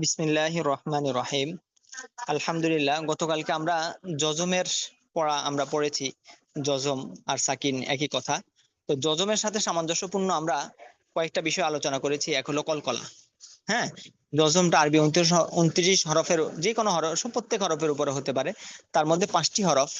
বিসমিল্লাহ রহমান রহিম আলহামদুলিল্লাহ, গতকালকে আমরা জজমের পড়া আমরা পড়েছি জজম আর সাকিন একই কথা। তো জজমের সাথে সামঞ্জস্যপূর্ণ আমরা কয়েকটা বিষয় আলোচনা করেছি, এক হলো কলকলা। হ্যাঁ জজমটা আরবি উনত্রিশ উনত্রিশ হরফের যে কোনো হরফ প্রত্যেক হরফের উপরে হতে পারে। তার মধ্যে পাঁচটি হরফ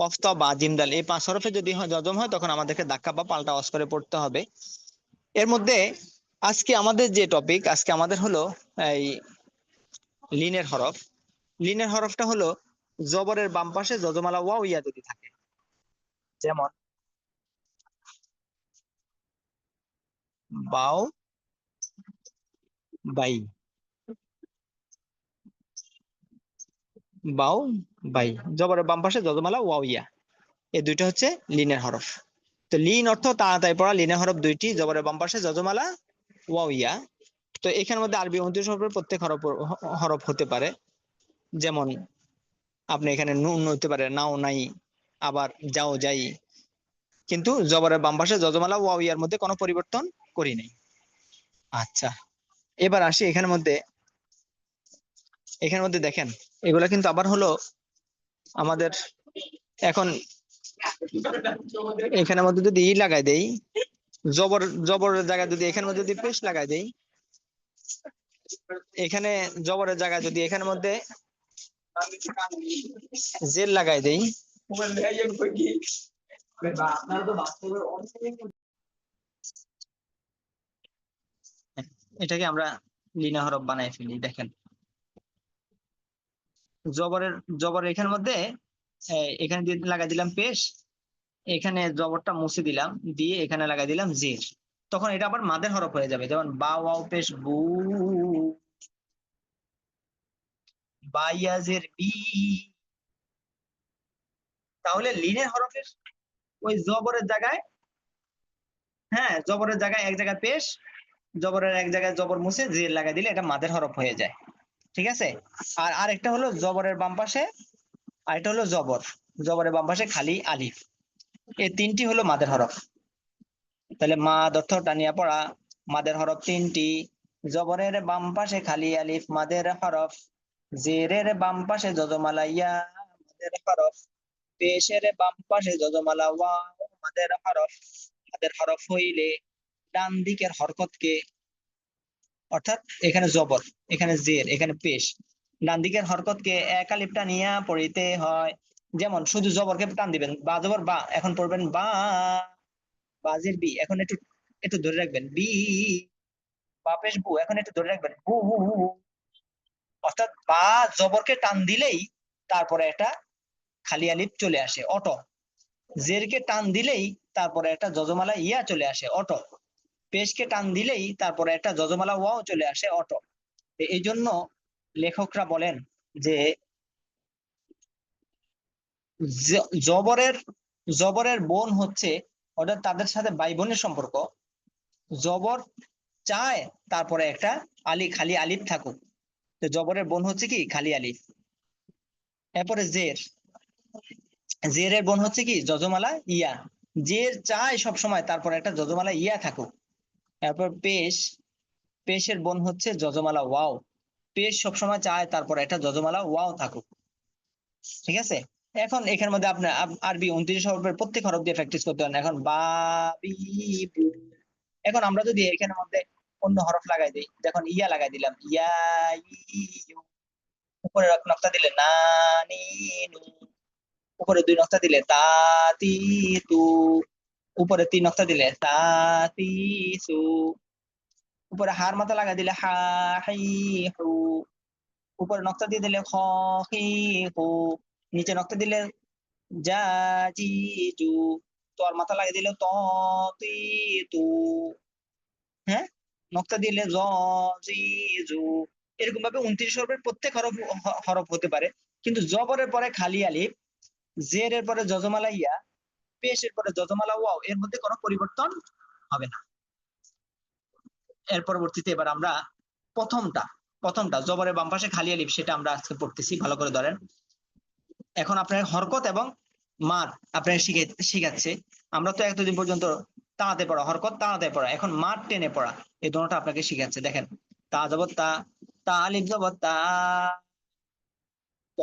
কফত বা জিমদাল এই পাঁচ হরফে যদি জজম হয়, তখন আমাদেরকে ধাক্কা বা পাল্টা অস করে পড়তে হবে। এর মধ্যে আজকে আমাদের যে টপিক আজকে আমাদের হলো এই লিনের হরফ। লিনের হরফটা হলো জবরের বাম পাশে যজমালা ওয়াও ইয়া যদি থাকে। যেমন, বাও বাই। Wow by. জবরের বাম পাশে যজমালা ওয়াও ইয়া। এই দুইটা হচ্ছে লিনের হরফ। তো লিন অর্থ তাড়াতাড়ি পড়া, লিনের হরফ দুইটি, জবরের বাম পাশে যজমালা ওয়াও ইয়া তো এখানের মধ্যে আরবি হরফের প্রত্যেক হরফ হরফ হতে পারে। যেমন, আপনি এখানে নুন হতে পারে, নাও নাই, আবার যাও যাই। কিন্তু জবরের বাম পাশে যজমালা ওয়াও ইয়ার মধ্যে কোনো পরিবর্তন করি নাই। আচ্ছা এবার আসি এখানের মধ্যে। এখানের মধ্যে দেখেন, এগুলা কিন্তু আবার হলো আমাদের এখন এখানের মধ্যে যদি ই লাগাই দেই জবর, জবরের জায়গায় যদি মধ্যে যদি পেশ লাগাই দেই, এখানে জবরের জায়গায় যদি এখানের মধ্যে জেল লাগাই দেই, এটাকে আমরা লিনা হরফ বানাই ফেলি, দেখেন। জবরের, জবর এখানের মধ্যে এখানে লাগাই দিলাম পেশ এখানে জবরটা মুছে দিলাম, দিয়ে এখানে লাগাই দিলাম জের তখন এটা আবার মাদের হরফ হয়ে যাবে, যেমন বা, ওয়াও, পেশ বু বাইয়াজের বি তাহলে লিনের হরফের ওই জবরের জায়গায় হ্যাঁ জবরের জায়গায় এক জায়গায় পেশ, জবরের এক জায়গায় জবর মুছে জের লাগাই দিলে এটা মাদের হরফ হয়ে যায়। ঠিক আছে? আর আরেকটা হলো জবরের বাম পাশে, আরেকটা হলো জবর। জবরের বাম পাশে খালি আলিফ। এই তিনটি হলো মাদের হরফ। তাহলে মাদ অর্থ টানিয়া পড়া, মাদের হরফ তিনটি, জবরের বাম পাশে খালি আলিফ, মাদের হরফ, জেরের বাম পাশে ইয়া মাদের হরফ, পেশের বাম পাশে ওয়া, মাদের হরফ মাদের হরফ হইলে ডান দিকের হরকতকে, অর্থাৎ এখানে জবর, এখানে জের, এখানে পেশ, ডান দিকের হরকতকে এক আলিফটা নিয়ে পড়িতে হয়। যেমন শুধু জবরকে টান দিবেন, বা জবর বা, এখন পড়বেন বা, বাজের বি, এখন একটু একটু ধরে রাখবেন, বি বাপেশ বু এখন একটু ধরে রাখবেন, বু অর্থাৎ বা জবরকে টান দিলেই তারপরে একটা খালি আলিফ চলে আসে, অটো। জেরকে টান দিলেই তারপরে একটা যজমালা ইয়া চলে আসে, অটো। পেশকে টান দিলেই তারপরে একটা যজমালা ওয়াও চলে আসে, অটো। এই জন্য লেখকরা বলেন যে জবরের জবরের বোন হচ্ছে অর্থাৎ তাদের সাথে ভাই বোনের সম্পর্ক। জবর চায় তারপরে একটা আলি, খালি আলিফ থাকুক। তো জবরের বোন হচ্ছে কি? খালি আলিফ। এরপরে জের। জেরের বোন হচ্ছে কি? যজমালা ইয়া। জের চায় সব সময় তারপরে একটা যজমালা ইয়া থাকুক। এরপর পেশ। পেশের বোন হচ্ছে যজমালা ওয়াও। পেশ সবসময় চায় তারপর একটা যজমালা ওয়াও থাকুক। ঠিক আছে? এখন এখানের মধ্যে আপনার আরবি উনত্রিশ হরফের প্রত্যেক হরফ দিয়ে প্র্যাকটিস করতে পারেন এখন বা, বি, বু। এখন আমরা যদি এখানের মধ্যে অন্য হরফ লাগাই দিই দেখুন ইয়া লাগাই দিলাম, ইয়া। উপরে নক্তা দিলে না, নি, নু উপরে দুই নক্তা দিলে তা, তি, তু উপরে তিন নক্তা দিলে তা, তি, সু, উপরে হার মাথা লাগাই দিলে হা, হি, হু উপরে নক্তা দিয়ে দিলে খ হি, হু নিচে নক্তা দিলে, যা জি জু তোর মাথা লাগিয়ে দিলে ত, তি, তু। হ্যাঁ? নক্তা দিলে জ জি জু এরকম ভাবে উনত্রিশ হরফের প্রত্যেক হরফ হরফ হতে পারে। কিন্তু জবরের পরে খালি আলিফ, জের এর পরে যজমালা ইয়া পেশের পরে যজমালা ওয়াও, এর মধ্যে কোনো পরিবর্তন হবে না। এর পরবর্তীতে এবার আমরা প্রথমটা প্রথমটা, জবরের বাম পাশে খালি আলিফ, সেটা আমরা আজকে পড়তেছি, ভালো করে ধরেন। এখন আপনার হরকত এবং মার আপনার শিখে, শিখাচ্ছে। আমরা তো এতদিন পর্যন্ত তাতে পড়া, হরকত তাতে পড়া, এখন মাঠ টেনে পড়া, এই দোনোটা আপনাকে শিখাচ্ছে। দেখেন, তা জবর তা তা আলিফ জবর তা, ত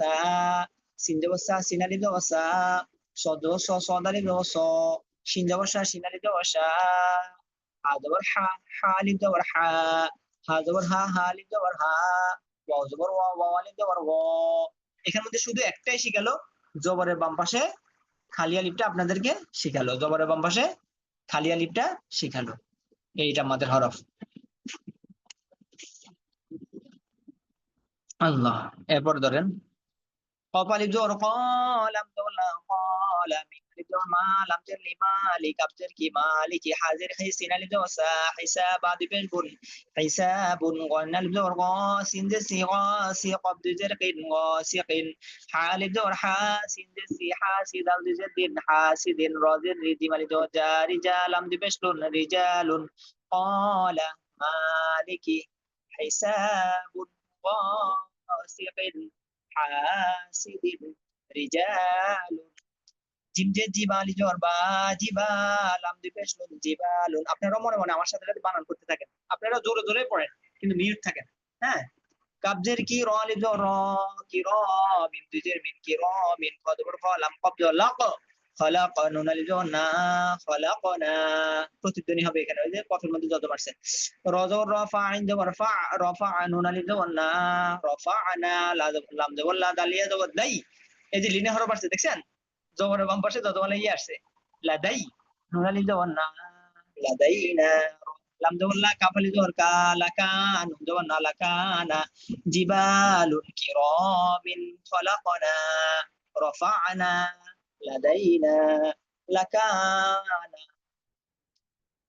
তা সিন সা সিন সা হা জবর হা হা আলিফ জবর হা মধ্যে শুধু একটাই শিখালো, জবরের বাম পাশে খালি আলিফটা আপনাদেরকে শিখালো, জবরের বাম পাশে খালি আলিফটা শিখালো। এইটা আমাদের হরফ। আল্লাহ, এরপর ধরেন وقلبته قال مدولا قال لدو ما لم ترلي مالك أبترك مالك حاضر خيسنا لدو سا حساب عد بلبن حساب غن لدو غاس دسي غاس قبض جرق غاسق حال دور حاس دسي حاسد عبد جد حاسد راض ردم لدو جار رجال عبد بشل رجال. قال مالك حساب غاسق حاسب رجال জিম যে জিবালি জ্বর বা জিবাল আম দুই পেশ লুন জিবালুন আপনারা মনে মনে আমার সাথে সাথে বানান করতে থাকেন আপনারা জোরে জোরে পড়েন কিন্তু মিউট থাকেন হ্যাঁ কাবজের কি র আলিফ জবর র কি র মিম দুই জের মিম কি র মিন খ জবর খ লাম কব জবর লাক এখানে, ওই যে মধ্যে রফা জবর রফা না, রফা আনা লাম লা এই যে লিনে দেখছেন? জবরের বাম পাশে যত মানে ইয়ে আসছে না লাম জিবালুন কিরামিন খলাকনা রফা'না লাদাইনা লাকানা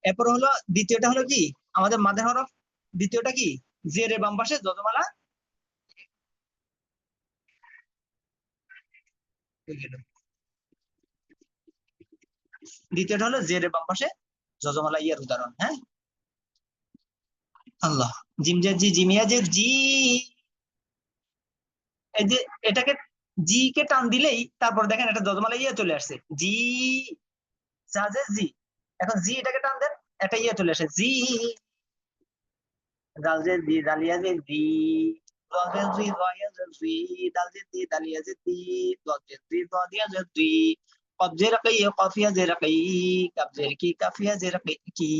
এরপর হলো দ্বিতীয়টা হলো কি? আমাদের মাদের হরফ দ্বিতীয়টা কি? জেরের বাম পাশে গেল। দ্বিতীয়টা হলো জেরের বাম পাশে যজমালা ইয়ার উদাহরণ হ্যাঁ? আল্লাহ জিমজে জি জিমিয়া যে জি। এই যে এটাকে জি কে টান দিলেই তারপর দেখেন এটা যজমালা ইয়া চলে আসছে। জি জাজে জি এখন জি এটাকে টান দেন, একটা ইয়া চলে আসে জি জালজে জি জালিয়া জি জি জি জি জি জি জি কফিয়া কি কাফিয়া যে রাকি কি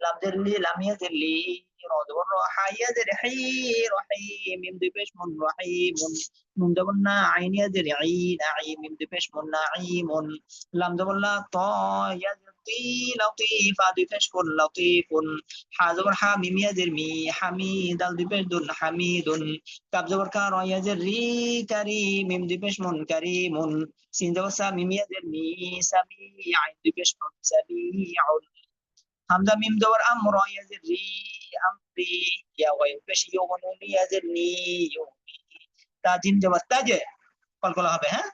লাম জের লি লামিয়া রদ বর হাইয়া জের হাই রহি মিম দুই পেশ মুন রহিমুন নুন জবর না আইনিয়া জের আইন আই মিম দুই পেশ মুন নাইমুন লাম জবর লা ত ইয়া জের তি লতিফ আ দুই পেশ কুন লতিফুন হা জবর হা মিম ইয়া জের মি হামিদ আল দুই পেশ দুন হামিদুন কাব জবর কা র ইয়া জের রি কারি মিম দুই পেশ মুন কারিমুন সিন জবর সা মিম ইয়া জের মি সাবি আইন দুই পেশ মুন সাবিউন হামজা মিম জবর আম র ইয়া জের রি আমরি ইয়া ওয়াইন পেশ ইউন ইয়া জের নি ইউনি তা জিম জবর তাজে কলকলা হবে হ্যাঁ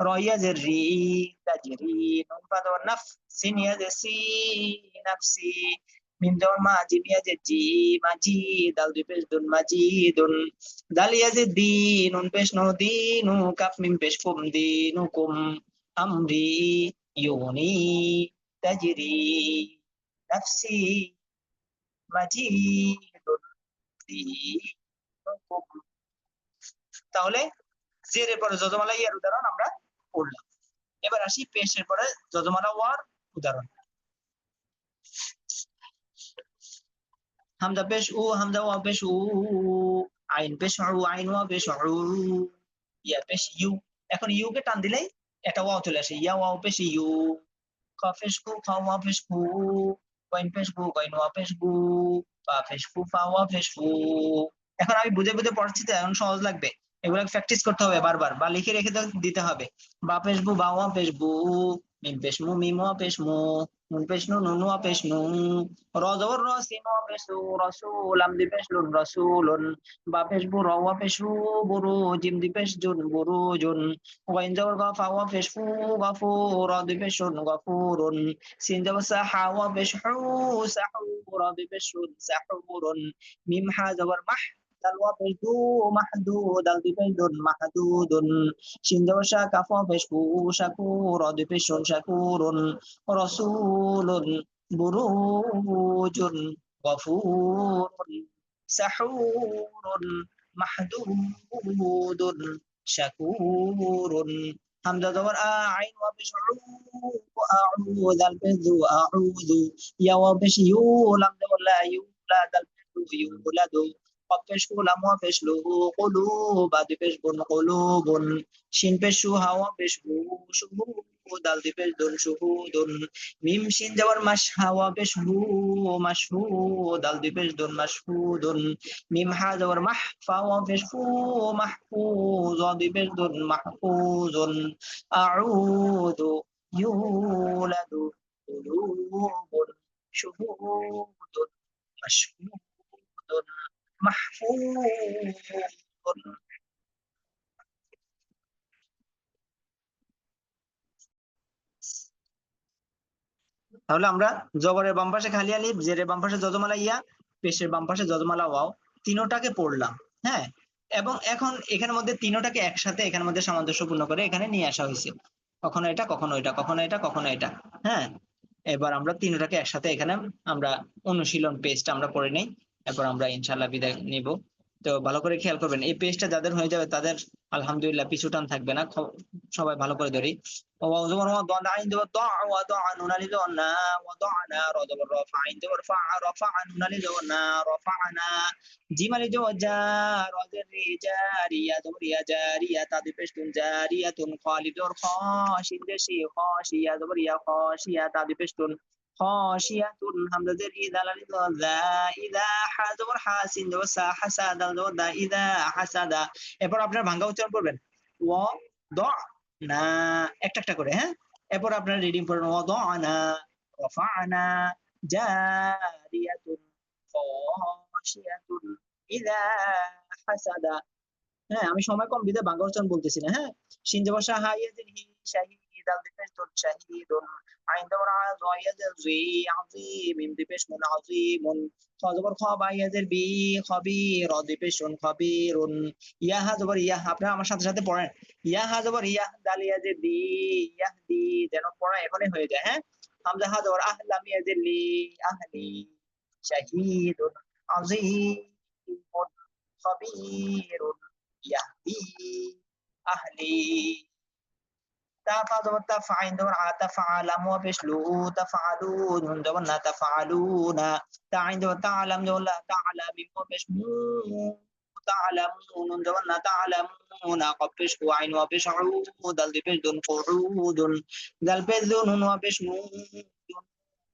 র ইয়া জের রি তাজরি নুন পা জবর নাফ সিন ইয়া জের সি নাফসি মিম জবর মা জিম ইয়া জের জি মাজি দাল দুই পেশ দুন মাজি দুন দাল ইয়া জের দি নুন পেশ নো দি নু কাফ মিম পেশ কুম দি নু কুম আমরি ইউনি তাজরি মাজিদুন দীনুকুম তাহলে জেরের পরে যজমালা ইয়ার উদাহরণ আমরা পড়লাম। এবার আসি পেশের পরে যজমালা ওয়ার উদাহরণ। হামজা পেশ উ, হামদা ওয়া পেশ উ, আইন পেশ উ, আইন ওয়া পেশ উ, ইয়া পেশ ইউ। এখন ইউ কে টান দিলেই একটা ওয়াও চলে আসে। ইয়া ওয়াও পেশ ইউ পেশ কু, খ ওয়া পেশ কু কয়েন কইন কয়েন ওয়া ফেসবু বা ফেসবু ফাওয়া ফেসবু এখন আমি বুঝে বুঝে পড়ছি তো, এখন সহজ লাগবে। এগুলো প্র্যাকটিস করতে হবে বারবার, বা লিখে রেখে দিতে হবে। বা ফেসবুক বা ওয়া ফেসবুক বু মিম ফেসমু মিম ওয়া পেশ মু নুন পেশ নু নুন ওয়া পেশ নু র জবর র সিন ওয়া পেশ রু রাসূল আম দি পেশ লুন রাসূলুন বা পেশ বু র ওয়া পেশ রু বুরু জিম দি পেশ জুন বুরুজুন ওয়াইন জবর গা ফা ওয়া পেশ ফু গাফুর র দি পেশ শুন গাফুরুন সিন জবর সা হা ওয়া পেশ হু সাহু র দি পেশ শুন সাহুরুন মিম হা জবর মাহ দাল ওয়া পেশ দু মাহদু দাল দুই পেশ দুন মাহদুদুন শিন জবর শা কাফ ওয়া পেশ কু শাকুর র দুই পেশ শুন শাকুরুন রাসূলুন বুরুজুন আইন ওয়া পেশ উ আউযু দাল পেশ দু আউযু ইয়া ওয়া পেশ ইউ লাম জবর লা দাল পেশ قد পেশ কুলাম পেশ লু আদি পেশ বুন কুলুবুন শিন পেশ শু হাওয়া পেশ হু শুহু দাল দি পেশ দুন শুহুদুন মিম শিন জবর মাশ হাওয়া পেশ হু মাশহু দাল দি পেশ দুন মিম হা জবর মাহ ফা ওয়া পেশ ফু মাহফুজ আদি পেশ দুন মাহফুজুন আউযু ইউলাদু কুলুবুন শুহুদুন মাশহুদুন মাহফুজ তাহলে আমরা জবরের বাম পাশে খালি আলিফ, জেরের বাম পাশে যজমালা ইয়া, পেশের বাম পাশে যজমালা ওয়াও, তিনোটাকে পড়লাম হ্যাঁ? এবং এখন এখানের মধ্যে তিনোটাকে একসাথে এখানের মধ্যে সামঞ্জস্যপূর্ণ করে এখানে নিয়ে আসা হয়েছে। কখনো এটা কখনো এটা কখনো এটা কখনো এটা হ্যাঁ? এবার আমরা তিনটাকে একসাথে এখানে আমরা অনুশীলন পেজটা আমরা করে নেই। এরপর আমরা ইনশাল্লাহ বিদায় নিব তো ভালো করে খেয়াল করবেন এই পেজটা যাদের হয়ে যাবে তাদের আলহামদুলিল্লাহ পিছু টান থাকবে না খ- সবাই ভালো করে ধরি وزمر وضع عند وضع وضع نون لذونا وضعنا رضب الرفع عند ورفع رفع نون لذونا رفعنا جيم لجو جار وزر جارية زبرية جارية تعدي بشتون جارية خالد خاشي دشي خاشية زبرية خاشية تعدي بشتون خاشية حمد ذر إذا للذ ذا إذا حزبر حاسين دو سا حسد دو ذا إذا حسد এরপর আপনারা ভাঙ্গা উচ্চারণ করবেন ও দ না একটা একটা করে হ্যাঁ এরপর আপনারা রিডিং পড়েন ও দ না রফানা জারিয়াতুন খাশিয়াতুন ইযা হাসাদা হ্যাঁ আমি সময় কম বিদে বাংলা উচ্চারণ বলতেছি না হ্যাঁ শিন জবর শাহা ইয়াজিল হি শাহিদ আল দিপেশ তুন শাহিদুন আইন জবর আ ইয়াজিল জি আযীম মিম দিপেশ মুন আযীমুন খ জবর খ বা ইয়াজিল বি খবীর র দিপেশ শুন খবীরুন ইয়া হা জবর ইয়া আপনারা আমার সাথে সাথে পড়েন ইয়া হা জবর ইয়া দাল ইয়াজিল দি ইয়াহদি যেন পড়া এখনই হয়ে যায় হ্যাঁ হামজা হা জবর আহলাম ইয়াজিল লি আহলি শাহিদুন আযীমুন খবীরুন يهدي أهلي تاتا زبر دفع زبر تفعلم وبشلو تفعلون زبر تفعلون. تعين زبر تعلم زبر تعلم وبشمون تعلمون دون تعلمون. قبش وعين وبشعود دل دون قعود. دل بذن وبشمود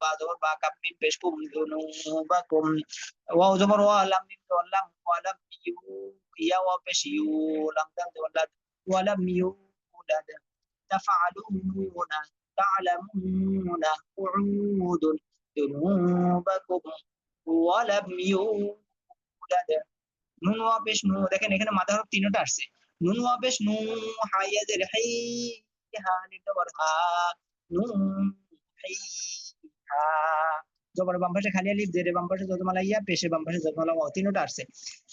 بادور باكم من دون ذنوبكم. وزبر ولم يولم ولم يو يا وبشيو لم دون ولم يولد. تفعلون تعلمون قعود ذنوبكم ولم يولد নুন ওয়া পেশ নু দেখেন এখানে মাথা হরফ তিনটা আসছে নুন ওয়া পেশ নু হাইয়াদের হাই হা নিডবর হা নু হাই হা জবর বাম পাশে খালি আলিফ, জেরে বাম পাশে যজমালা ইয়া, পেশে বাম পাশে যজমালা ওয়া তিনটা আসছে।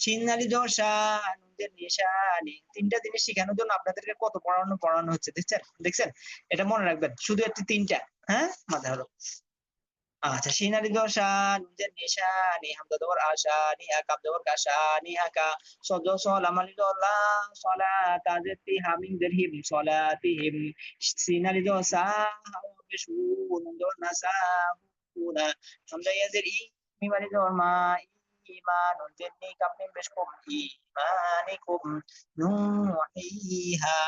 সিনালি দশা নুনদের নিশানি, তিনটা জিনিস শেখানোর জন্য আপনাদেরকে কত পড়ানো পড়ানো হচ্ছে, দেখছেন? দেখছেন? এটা মনে রাখবেন, শুধু একটি তিনটা হ্যাঁ? মাথা হলো। আচ্ছা সিনারি দশা নুনদের নিশানি, হামদা দবর আশা নিহা কাব দবর কাশা নিহা কা সদ সলাম আলি দল্লা সলাতা জেতি হামিম দেরহিম সলাতিহিম সিনারি দশা হাওয়া বেশু দর নাসা হুনা হামদা ইয়াজের ই মিমানি দর মা ইমানুন জেনি কাপনিম বেশ কম ইমানিকুম নুহিহা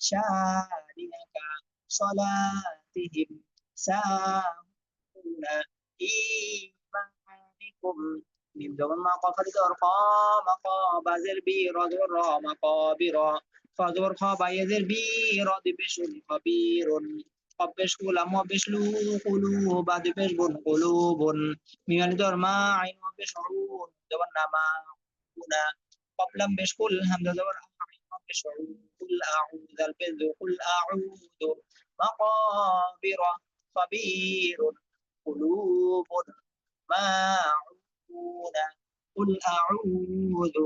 শারিনাকা সলাতিহিম সাহুনা ইমানিকুম মিম জবর মা কফরি দর ক মা ক বাজের বি রজর র মা ক বি র قبش ولم بشلو قلوب دبش بن قلوب ميال دور ما عين وبش عون دور ما هنا قبل بش كل هم دور عين وبش قل أعوذ البذ قل أعوذ مقابر صبير قلوب ماعون قل أعوذ